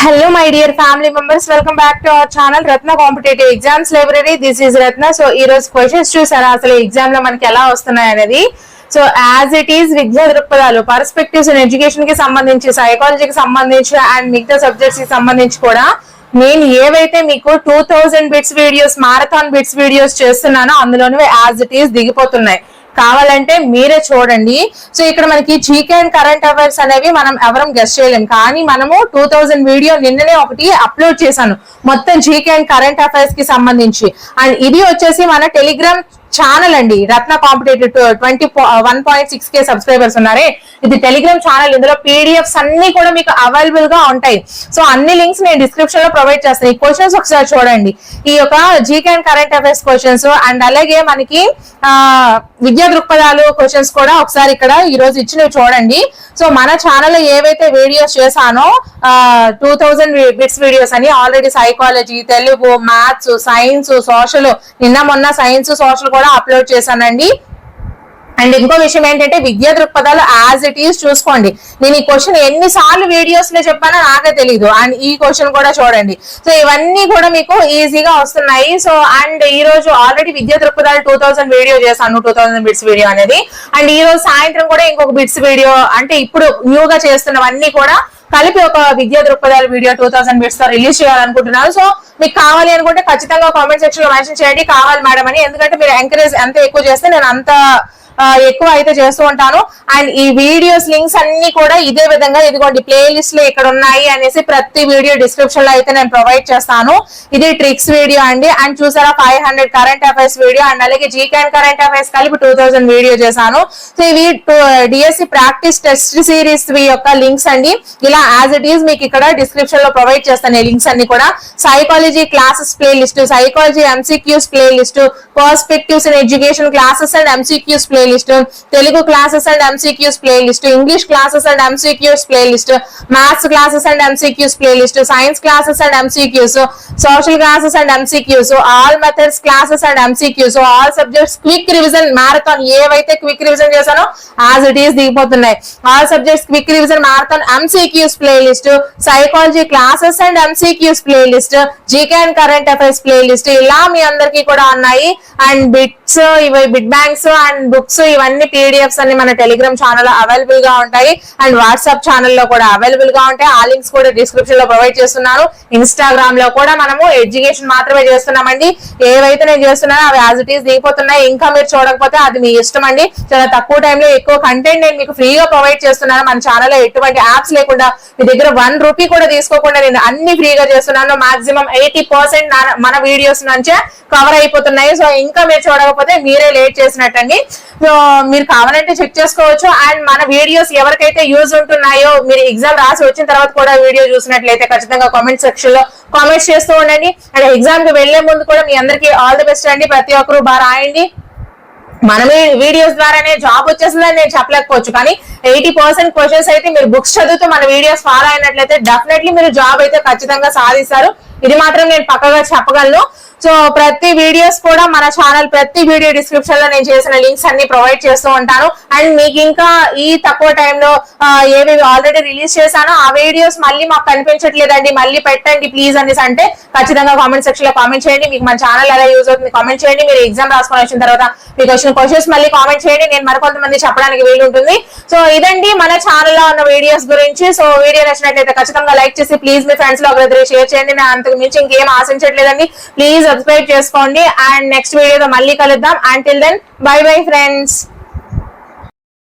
Hello my dear family members welcome back to our channel Ratna competitive exams library this is Ratna so ఈ రోజు questions చూసారా? అసలు ఎగ్జామ్లో మనకి ఎలా వస్తున్నాయి అనేది? సో యాజ్ ఇట్ ఈస్ విద్యా దృక్పథాలు పర్స్పెక్టివ్స్ ఇన్ ఎడ్యుకేషన్కి సంబంధించి సైకాలజీకి సంబంధించి అండ్ మిగతా సబ్జెక్ట్స్కి సంబంధించి కూడా నేను ఏవైతే మీకు two thousand bits videos marathon bits videos చేస్తున్నానో అందులోనే యాజ్ ఇట్ ఈస్ దిగిపోతున్నాయి. కావాలంటే మీరే చూడండి. సో ఇక్కడ మనకి జీకే అండ్ కరెంట్ అఫైర్స్ అనేవి మనం ఎవరం గెస్ట్ చేయలేం. కానీ మనము టూ థౌజండ్ వీడియో నిన్ననే ఒకటి అప్లోడ్ చేశాను. మొత్తం జీకే అండ్ కరెంట్ అఫైర్స్కి సంబంధించి. అండ్ ఇది వచ్చేసి మన టెలిగ్రామ్ ఛానల్ అండి. Ratna competitive twenty one point six K subscribers ఉన్నారే. ఇది టెలిగ్రామ్ ఛానల్ ఇందులో పీడిఎఫ్స్ అన్ని కూడా మీకు అవైలబుల్గా ఉంటాయి. సో అన్ని లింక్స్ నేను డిస్క్రిప్షన్లో ప్రొవైడ్ చేస్తాను. ఈ క్వశ్చన్స్ ఒకసారి చూడండి. ఈ యొక్క GK and current affairs questions and అలాగే మనకి విద్యా దృక్పథాలు క్వశ్చన్స్ కూడా ఒకసారి ఇక్కడ ఈ రోజు ఇచ్చినవి చూడండి. సో మన ఛానల్ ఏవైతే వీడియోస్ చేశానో టూ థౌజండ్ బిట్స్ వీడియోస్ అని already psychology Telugu maths science social నిన్న మొన్న సైన్స్ సోషల్ కూడా అప్లోడ్ చేశానండి. అండ్ ఇంకో విషయం ఏంటంటే విద్యా దృక్పథాలు యాజ్ ఇట్ ఈస్ చూసుకోండి. నేను ఈ క్వశ్చన్ ఎన్నిసార్లు వీడియోస్లో చెప్పానో నాకే తెలియదు అండ్ ఈ క్వశ్చన్ కూడా చూడండి. సో ఇవన్నీ కూడా మీకు ఈజీగా వస్తున్నాయి. సో అండ్ ఈ రోజు ఆల్రెడీ విద్యా దృక్పథాలు టూ థౌసండ్ వీడియో చేశాను. టూ థౌసండ్ బిట్స్ వీడియో అనేది. అండ్ ఈ రోజు సాయంత్రం కూడా ఇంకొక బిట్స్ వీడియో అంటే ఇప్పుడు న్యూగా చేస్తున్నవన్నీ కూడా కలిపి ఒక విద్యా దృక్పథాలు వీడియో టూ థౌసండ్ బిట్స్తో రిలీజ్ చేయాలనుకుంటున్నాను సో మీకు కావాలి అనుకుంటే ఖచ్చితంగా కామెంట్ సెక్షన్లో మెన్షన్ చేయండి. కావాలి మేడం అని. ఎందుకంటే మీరు ఎంకరేజ్ ఎంత ఎక్కువ చేస్తే నేను అంత ఎక్కువ అయితే చేస్తూ ఉంటాను. అండ్ ఈ వీడియోస్ లింక్స్ అన్ని కూడా ఇదే విధంగా ఇదిగోండి ప్లే లిస్ట్లో ఇక్కడ ఉన్నాయి అనేసి ప్రతి వీడియో డిస్క్రిప్షన్లో అయితే నేను ప్రొవైడ్ చేస్తాను. ఇది ట్రిక్స్ వీడియో అండి. అండ్ చూసారా five hundred current affairs video and అలాగే జీకే అండ్ కరెంట్ అఫైర్స్ కలిపి టూ థౌసండ్ వీడియో చేశాను. సో ఇవి డిఎస్సి ప్రాక్టీస్ టెస్ట్ సిరీస్ యొక్క లింక్స్ అండి. ఇలా యాజ్ ఇట్ ఈస్ మీకు ఇక్కడ డిస్క్రిప్షన్లో ప్రొవైడ్ చేస్తాను ఈ లింక్స్ అన్ని కూడా. Psychology classes play list psychology MCQs play list perspectives in education classes and MCQs play playlist Telugu classes and MCQs playlist English classes and MCQs play list maths classes and MCQs play list science classes and MCQs social classes and MCQs all methods classes and MCQs all subjects quick revision marathon ఏవైతే quick revision చేశానో as it is దిగిపోతున్నాయి. All subjects quick revision marathon MCQs play list psychology classes and MCQs play list GK and current affairs play list ఇలా మీ అందరికీ కూడా ఉన్నాయి. And bits ఇవి bit banks and books ఇవన్నీ PDFs అన్ని మన టెలిగ్రామ్ ఛానల్ అవైలబుల్గా ఉంటాయి. అండ్ వాట్సాప్ ఛానల్లో కూడా అవైలబుల్గా ఉంటాయి. ఆ లింక్స్ కూడా డిస్క్రిప్షన్లో ప్రొవైడ్ చేస్తున్నాను. ఇన్స్టాగ్రామ్లో కూడా మనము ఎడ్యుకేషన్ మాత్రమే చేస్తున్నామండి. ఏవైతే నేను చేస్తున్నానో అవి యాజ్ ఇట్ ఈస్ దిగిపోతున్నాయి. ఇంకా మీరు చూడకపోతే అది మీ ఇష్టం అండి. చాలా తక్కువ టైంలో ఎక్కువ కంటెంట్ నేను మీకు ఫ్రీగా ప్రొవైడ్ చేస్తున్నాను. మన ఛానల్లో ఎటువంటి యాప్స్ లేకుండా మీ దగ్గర వన్ రూపీ కూడా తీసుకోకుండా నేను అన్ని ఫ్రీగా చేస్తున్నాను. మాక్సిమం ఎయిటీ పర్సెంట్ మన వీడియోస్ నుంచే కవర్ అయిపోతున్నాయి. సో ఇంకా మీరు చూడకపోతే మీరే లేట్ చేసినట్టండి. అండి మీరు కావాలంటే చెక్ చేసుకోవచ్చు. అండ్ మన వీడియోస్ ఎవరికైతే యూజ్ ఉంటున్నాయో మీరు ఎగ్జామ్ రాసి వచ్చిన తర్వాత కూడా వీడియో చూసినట్లయితే ఖచ్చితంగా కామెంట్ సెక్షన్లో కామెంట్స్ చేస్తూ ఉండండి. అండ్ ఎగ్జామ్కి వెళ్ళే ముందు కూడా మీ అందరికీ ఆల్ ది బెస్ట్ అండి. ప్రతి ఒక్కరు బాగా రాయండి. మనమే వీడియోస్ ద్వారానే జాబ్ వచ్చేస్తుందని నేను చెప్పలేకపోవచ్చు. కానీ ఎయిటీ పర్సెంట్ క్వశ్చన్స్ అయితే మీరు బుక్స్ చదువుతూ మన వీడియోస్ ఫాలో అయినట్లయితే డెఫినెట్లీ మీరు జాబ్ అయితే ఖచ్చితంగా సాధిస్తారు. ఇది మాత్రం నేను పక్కగా చెప్పగలను. సో ప్రతి వీడియోస్ కూడా మన ఛానల్ ప్రతి వీడియో డిస్క్రిప్షన్లో నేను చేసిన లింక్స్ అన్ని ప్రొవైడ్ చేస్తూ ఉంటాను. అండ్ మీకు ఇంకా ఈ తక్కువ టైంలో ఏవి ఆల్రెడీ రిలీజ్ చేశానో ఆ వీడియోస్ మళ్ళీ మాకు కనిపించట్లేదండి. మళ్ళీ పెట్టండి ప్లీజ్ అనేసి అంటే ఖచ్చితంగా కామెంట్ సెక్షన్లో కామెంట్ చేయండి. మీకు మన ఛానల్ ఎలా యూజ్ అవుతుంది కామెంట్ చేయండి. మీరు ఎగ్జామ్ రాసుకొని వచ్చిన తర్వాత మీకు వచ్చిన క్వశ్చన్స్ మళ్ళీ కామెంట్ చేయండి. నేను మరికొంతమంది చెప్పడానికి వీలు ఉంటుంది. సో ఇదండి మన ఛానల్లో ఉన్న వీడియోస్ గురించి. సో వీడియో నచ్చినట్లయితే ఖచ్చితంగా లైక్ చేసి ప్లీజ్ మీ ఫ్రెండ్స్లో ఒకరిద్దరు షేర్ చేయండి. నేను అంతకు మించి ఇంకేం ఆశించట్లేదండి. ప్లీజ్ సబ్స్క్రైబ్ చేసుకోండి. అండ్ నెక్స్ట్ వీడియోతో మళ్ళీ కలుద్దాం. Until then bye bye friends